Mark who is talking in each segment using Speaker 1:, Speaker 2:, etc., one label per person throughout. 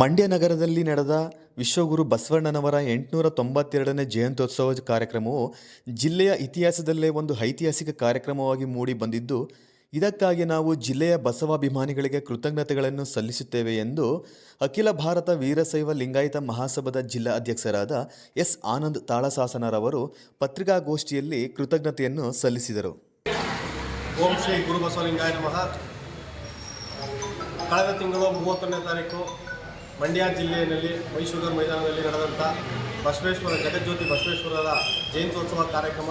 Speaker 1: ಮಂಡ್ಯ ನಗರದಲ್ಲಿ ನಡೆದ ವಿಶ್ವಗುರು ಬಸವಣ್ಣನವರ ಎಂಟುನೂರ ತೊಂಬತ್ತೆರಡನೇ ಜಯಂತ್ಯೋತ್ಸವ ಕಾರ್ಯಕ್ರಮವು ಜಿಲ್ಲೆಯ ಇತಿಹಾಸದಲ್ಲೇ ಒಂದು ಐತಿಹಾಸಿಕ ಕಾರ್ಯಕ್ರಮವಾಗಿ ಮೂಡಿ ಬಂದಿದ್ದು, ಇದಕ್ಕಾಗಿ ನಾವು ಜಿಲ್ಲೆಯ ಬಸವಾಭಿಮಾನಿಗಳಿಗೆ ಕೃತಜ್ಞತೆಗಳನ್ನು ಸಲ್ಲಿಸುತ್ತೇವೆ ಎಂದು ಅಖಿಲ ಭಾರತ ವೀರಶೈವ ಲಿಂಗಾಯತ ಮಹಾಸಭಾದ ಜಿಲ್ಲಾ ಅಧ್ಯಕ್ಷರಾದ ಎಸ್. ಆನಂದ್ ತಾಳಸಾಸನರವರು ಪತ್ರಿಕಾಗೋಷ್ಠಿಯಲ್ಲಿ ಕೃತಜ್ಞತೆಯನ್ನು ಸಲ್ಲಿಸಿದರು.
Speaker 2: ಓಂ ಶ್ರೀ ಗುರು ಬಸವಲಿಂಗಾಯ ನಮಃ ಕಳೆದ ತಿಂಗಳು ಮೂವತ್ತೊಂದನೇ ತಾರೀಕು ಮಂಡ್ಯ ಜಿಲ್ಲೆಯಲ್ಲಿ ಮೈಸೂರು ಮೈದಾನದಲ್ಲಿ ನಡೆದಂಥ ಬಸವೇಶ್ವರ ಜಗಜ್ಯೋತಿ ಬಸವೇಶ್ವರರ ಜಯಂತ್ಯೋತ್ಸವ ಕಾರ್ಯಕ್ರಮ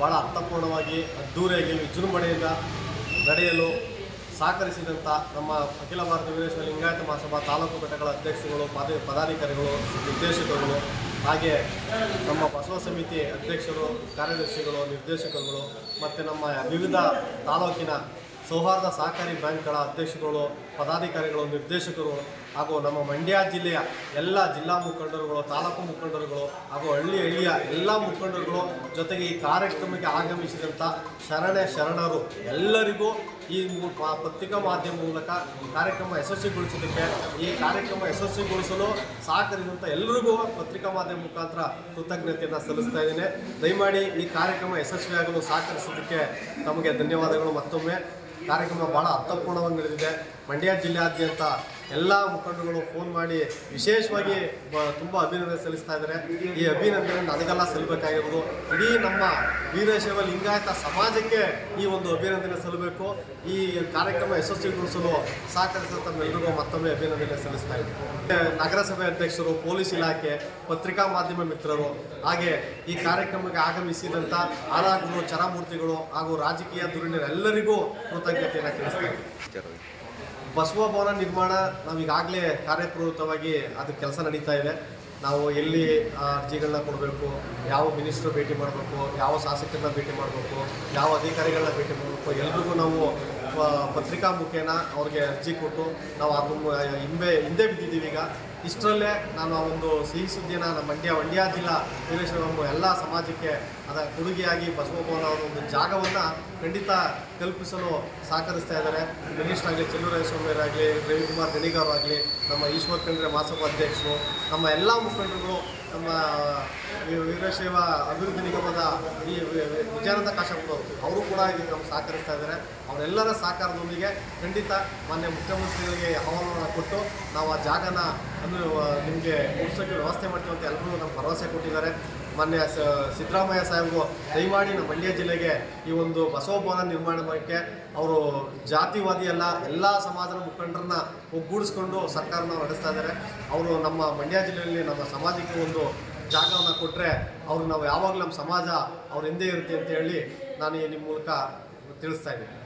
Speaker 2: ಭಾಳ ಅರ್ಥಪೂರ್ಣವಾಗಿ ಅದ್ಧೂರಿಯಾಗಿ ವಿಜೃಂಭಣೆಯಿಂದ ನಡೆಯಲು ಸಹಕರಿಸಿದಂಥ ನಮ್ಮ ಅಖಿಲ ಭಾರತ ವೀರೇಶ್ವರ ಲಿಂಗಾಯತ ಮಹಾಸಭಾ ತಾಲೂಕು ಘಟಕಗಳ ಅಧ್ಯಕ್ಷರುಗಳು, ಪದ ಪದಾಧಿಕಾರಿಗಳು, ನಿರ್ದೇಶಕರುಗಳು, ಹಾಗೆ ನಮ್ಮ ಬಸವ ಸಮಿತಿ ಅಧ್ಯಕ್ಷರು, ಕಾರ್ಯದರ್ಶಿಗಳು, ನಿರ್ದೇಶಕರುಗಳು, ಮತ್ತು ನಮ್ಮ ವಿವಿಧ ತಾಲೂಕಿನ ಸೌಹಾರ್ದ ಸಹಕಾರಿ ಬ್ಯಾಂಕ್ಗಳ ಅಧ್ಯಕ್ಷರುಗಳು, ಪದಾಧಿಕಾರಿಗಳು, ನಿರ್ದೇಶಕರು ಹಾಗೂ ನಮ್ಮ ಮಂಡ್ಯ ಜಿಲ್ಲೆಯ ಎಲ್ಲ ಜಿಲ್ಲಾ ಮುಖಂಡರುಗಳು, ತಾಲೂಕು ಮುಖಂಡರುಗಳು ಹಾಗೂ ಹಳ್ಳಿ ಹಳ್ಳಿಯ ಎಲ್ಲ ಮುಖಂಡರುಗಳು ಜೊತೆಗೆ ಈ ಕಾರ್ಯಕ್ರಮಕ್ಕೆ ಆಗಮಿಸಿದಂಥ ಶರಣೆ ಶರಣರು ಎಲ್ಲರಿಗೂ ಈ ಪತ್ರಿಕಾ ಮಾಧ್ಯಮ ಮೂಲಕ ಕಾರ್ಯಕ್ರಮ ಯಶಸ್ವಿಗೊಳಿಸೋದಕ್ಕೆ, ಈ ಕಾರ್ಯಕ್ರಮ ಯಶಸ್ವಿಗೊಳಿಸಲು ಸಹಕರಿಸಿದಂಥ ಎಲ್ಲರಿಗೂ ಪತ್ರಿಕಾ ಮಾಧ್ಯಮ ಮುಖಾಂತರ ಕೃತಜ್ಞತೆಯನ್ನು ಸಲ್ಲಿಸ್ತಾ ಇದ್ದೇನೆ. ದಯಮಾಡಿ ಈ ಕಾರ್ಯಕ್ರಮ ಯಶಸ್ವಿಯಾಗಲು ಸಹಕರಿಸೋದಕ್ಕೆ ನಮಗೆ ಧನ್ಯವಾದಗಳು. ಮತ್ತೊಮ್ಮೆ ಕಾರ್ಯಕ್ರಮ ಭಾಳ ಅರ್ಥಪೂರ್ಣವಾಗಿ ನಡೆದಿದೆ. ಮಂಡ್ಯ ಜಿಲ್ಲೆಯಾದ್ಯಂತ ಎಲ್ಲ ಮುಖಂಡರುಗಳು ಫೋನ್ ಮಾಡಿ ವಿಶೇಷವಾಗಿ ತುಂಬ ಅಭಿನಂದನೆ ಸಲ್ಲಿಸ್ತಾ ಇದ್ದಾರೆ. ಈ ಅಭಿನಂದನೆ ನನಗೆಲ್ಲ ಸಲ್ಲಬೇಕಾಗಿರೋದು ಇಡೀ ನಮ್ಮ ವೀರಶೈವ ಲಿಂಗಾಯತ ಸಮಾಜಕ್ಕೆ ಈ ಒಂದು ಅಭಿನಂದನೆ ಸಲ್ಲಬೇಕು. ಈ ಕಾರ್ಯಕ್ರಮ ಯಶಸ್ವಿಗೊಳಿಸಲು ಸಹಕರಿಸಿದ ತಮ್ಮೆಲ್ಲರಿಗೂ ಮತ್ತೊಮ್ಮೆ ಅಭಿನಂದನೆ ಸಲ್ಲಿಸ್ತಾ ಇದ್ದೀನಿ. ನಗರಸಭೆ ಅಧ್ಯಕ್ಷರು, ಪೊಲೀಸ್ ಇಲಾಖೆ, ಪತ್ರಿಕಾ ಮಾಧ್ಯಮ ಮಿತ್ರರು, ಹಾಗೆ ಈ ಕಾರ್ಯಕ್ರಮಕ್ಕೆ ಆಗಮಿಸಿದಂಥ ಆರಾಧರು ಚರಮೂರ್ತಿಗಳು ಹಾಗೂ ರಾಜಕೀಯ ಧುರೀಣರೆಲ್ಲರಿಗೂ ಕೃತಜ್ಞತೆಯನ್ನು ತಿಳಿಸ್ತಾ ಇದ್ದೀನಿ. ಬಸವ ಭವನ ನಿರ್ಮಾಣ ನಾವು ಈಗಾಗಲೇ ಕಾರ್ಯಪ್ರವೃತ್ತವಾಗಿ ಅದು ಕೆಲಸ ನಡೀತಾ ಇದೆ. ನಾವು ಎಲ್ಲಿ ಅರ್ಜಿಗಳನ್ನ ಕೊಡಬೇಕು, ಯಾವ ಮಿನಿಸ್ಟ್ರು ಭೇಟಿ ಮಾಡಬೇಕು, ಯಾವ ಶಾಸಕರನ್ನ ಭೇಟಿ ಮಾಡಬೇಕು, ಯಾವ ಅಧಿಕಾರಿಗಳನ್ನ ಭೇಟಿ ಮಾಡಬೇಕು, ಎಲ್ರಿಗೂ ನಾವು ಪತ್ರಿಕಾ ಮುಖೇನ ಅವ್ರಿಗೆ ಅರ್ಜಿ ಕೊಟ್ಟು ನಾವು ಅದನ್ನು ಹಿಂದೆ ಹಿಂದೆ ಬಿದ್ದಿದ್ದೀವಿ ಈಗ. ಇಷ್ಟರಲ್ಲೇ ನಾನು ಆ ಒಂದು ಸಿಹಿ ಸುದ್ದಿಯನ್ನು ನಮ್ಮ ಮಂಡ್ಯ ಮಂಡ್ಯ ಜಿಲ್ಲಾ ವೀರೇಶ್ವರ ಎಲ್ಲ ಸಮಾಜಕ್ಕೆ ಅದರ ಕೊಡುಗೆಯಾಗಿ ಬಸವಭವನ ಅವರ ಒಂದು ಜಾಗವನ್ನು ಖಂಡಿತ ಕಲ್ಪಿಸಲು ಸಹಕರಿಸ್ತಾ ಇದ್ದಾರೆ. ಮಿನಿಸ್ಟರ್ ಆಗಲಿ ಚೆಲ್ಲೂರಾಯಸ್ವಾಮಿಯವರಾಗಲಿ ರವಿಕುಮಾರ್ ಗಣಿಗಾರ್ ಆಗಲಿ, ನಮ್ಮ ಈಶ್ವರ್ ಖಂಡ್ರೆ ಮಾಸೋಪಾಧ್ಯಕ್ಷರು ನಮ್ಮ ಎಲ್ಲ ಮುಖಂಡರು ನಮ್ಮ ವಿ- ವೀರಶೈವ ಅಭಿವೃದ್ಧಿ ನಿಗಮದ ಈ ವಿಜಯಾನಂದ ಕಾಶಪ್ಪನವರು ಅವರು. ಕೂಡ ಇದಕ್ಕೆ ನಮ್ಗೆ ಸಹಕರಿಸ್ತಾ ಇದ್ದಾರೆ. ಅವರೆಲ್ಲರ ಸಹಕಾರದೊಂದಿಗೆ ಖಂಡಿತ ಮಾನ್ಯ ಮುಖ್ಯಮಂತ್ರಿಗಳಿಗೆ ಆಹ್ವಾನವನ್ನು ಕೊಟ್ಟು ನಾವು ಆ ಜಾಗನ ಅನ್ನು ನಿಮಗೆ ಉಳಿಸೋಕ್ಕೆ ವ್ಯವಸ್ಥೆ ಮಾಡ್ತೀವಿ ಅಂತ ಎಲ್ಲರೂ ನಮ್ಗೆ ಭರವಸೆ ಕೊಟ್ಟಿದ್ದಾರೆ. ಮಾನ್ಯ ಸಿದ್ದರಾಮಯ್ಯ ಸಾಹೇಬ್ರು ದಯಮಾಡಿ ನಮ್ಮ ಮಂಡ್ಯ ಜಿಲ್ಲೆಗೆ ಈ ಒಂದು ಬಸವ ಭವನ ನಿರ್ಮಾಣ ಮಾಡೋಕ್ಕೆ ಅವರು ಜಾತಿವಾದಿ ಅಲ್ಲ ಎಲ್ಲ ಸಮಾಜದ ಮುಖಂಡರನ್ನ ಒಗ್ಗೂಡಿಸ್ಕೊಂಡು ಸರ್ಕಾರನ ನಡೆಸ್ತಾ ಇದ್ದಾರೆ. ಅವರು ನಮ್ಮ ಮಂಡ್ಯ ಜಿಲ್ಲೆಯಲ್ಲಿ ನಮ್ಮ ಸಮಾಜಕ್ಕೆ ಒಂದು ಜಾಗವನ್ನು ಕೊಟ್ಟರೆ ಅವ್ರು ನಾವು ಯಾವಾಗಲೂ ನಮ್ಮ ಸಮಾಜ ಅವ್ರ ಹಿಂದೆ ಇರುತ್ತೆ ಅಂತ ಹೇಳಿ ನಾನು ನಿಮ್ಮ ಮೂಲಕ ತಿಳಿಸ್ತಾ ಇದ್ದೀನಿ.